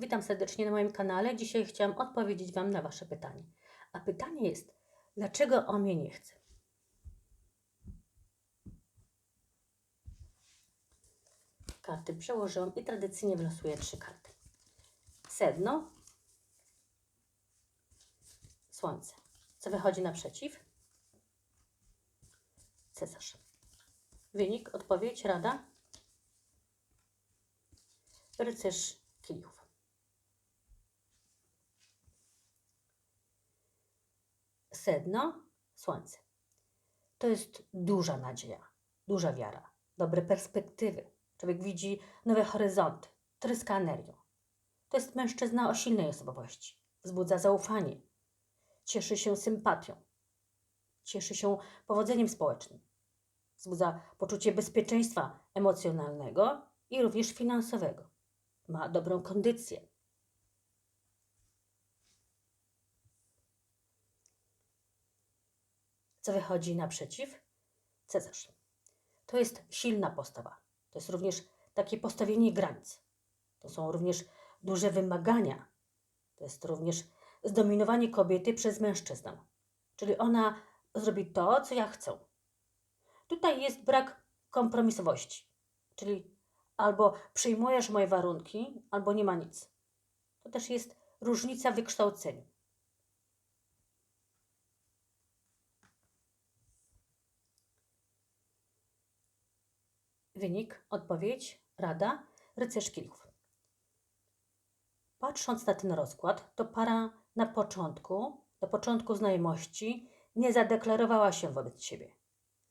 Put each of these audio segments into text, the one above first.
Witam serdecznie na moim kanale. Dzisiaj chciałam odpowiedzieć Wam na Wasze pytanie. A pytanie jest, dlaczego on mnie nie chce? Karty przełożyłam i tradycyjnie wylosuję trzy karty. Sedno, Słońce. Co wychodzi naprzeciw? Cesarz. Wynik, odpowiedź, rada? Rycerz kielichów. Sedno, słońce. To jest duża nadzieja, duża wiara, dobre perspektywy. Człowiek widzi nowe horyzonty, tryska energią. To jest mężczyzna o silnej osobowości, wzbudza zaufanie, cieszy się sympatią, cieszy się powodzeniem społecznym, wzbudza poczucie bezpieczeństwa emocjonalnego i również finansowego. Ma dobrą kondycję. Co wychodzi naprzeciw? Cezarz. To jest silna postawa. To jest również takie postawienie granic. To są również duże wymagania. To jest również zdominowanie kobiety przez mężczyznę. Czyli ona zrobi to, co ja chcę. Tutaj jest brak kompromisowości. Czyli albo przyjmujesz moje warunki, albo nie ma nic. To też jest różnica w wykształceniu. Wynik, odpowiedź, rada, rycerz kielichów. Patrząc na ten rozkład, to para na początku, do początku znajomości, nie zadeklarowała się wobec ciebie.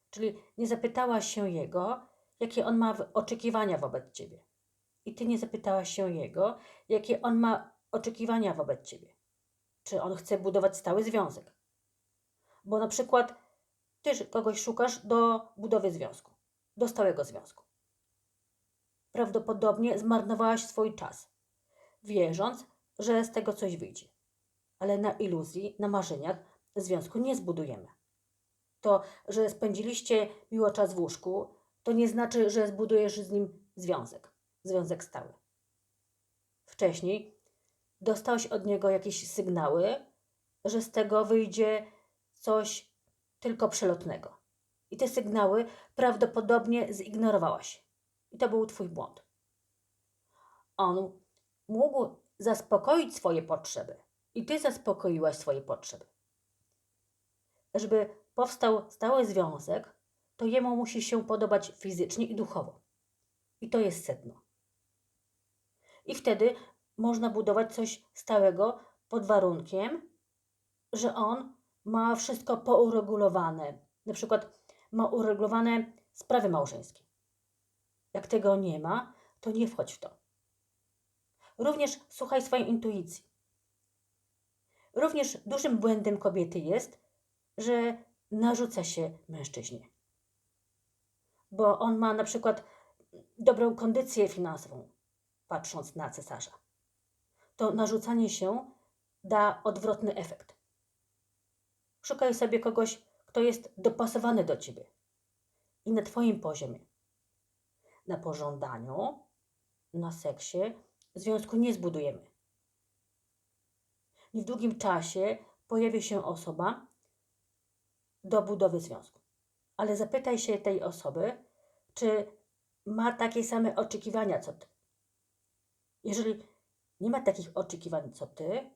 Czyli nie zapytała się jego, jakie on ma oczekiwania wobec ciebie. I ty nie zapytałaś się jego, jakie on ma oczekiwania wobec ciebie. Czy on chce budować stały związek? Bo na przykład ty kogoś szukasz do budowy związku, do stałego związku. Prawdopodobnie zmarnowałaś swój czas, wierząc, że z tego coś wyjdzie. Ale na iluzji, na marzeniach związku nie zbudujemy. To, że spędziliście miło czas w łóżku, to nie znaczy, że zbudujesz z nim związek, związek stały. Wcześniej dostałeś od niego jakieś sygnały, że z tego wyjdzie coś tylko przelotnego. I te sygnały prawdopodobnie zignorowałaś. I to był Twój błąd. On mógł zaspokoić swoje potrzeby, i Ty zaspokoiłaś swoje potrzeby. Żeby powstał stały związek, to jemu musi się podobać fizycznie i duchowo. I to jest sedno. I wtedy można budować coś stałego pod warunkiem, że on ma wszystko pouregulowane. Na przykład ma uregulowane sprawy małżeńskie. Jak tego nie ma, to nie wchodź w to. Również słuchaj swojej intuicji. Również dużym błędem kobiety jest, że narzuca się mężczyźnie. Bo on ma na przykład dobrą kondycję finansową, patrząc na cesarza. To narzucanie się da odwrotny efekt. Szukaj sobie kogoś, kto jest dopasowany do ciebie i na Twoim poziomie. Na pożądaniu, na seksie związku nie zbudujemy. W długim czasie pojawi się osoba do budowy związku. Ale zapytaj się tej osoby, czy ma takie same oczekiwania co ty. Jeżeli nie ma takich oczekiwań co ty,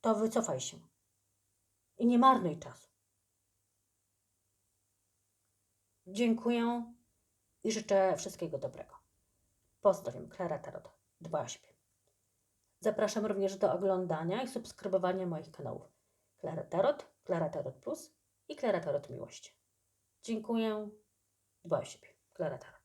to wycofaj się i nie marnuj czasu. Dziękuję i życzę wszystkiego dobrego. Pozdrawiam, Klara Tarot. Dba siebie. Zapraszam również do oglądania i subskrybowania moich kanałów Klara Tarot, Klara Tarot Plus i Klara Tarot Miłość. Dziękuję. Dba o siebie. Klara Tarot.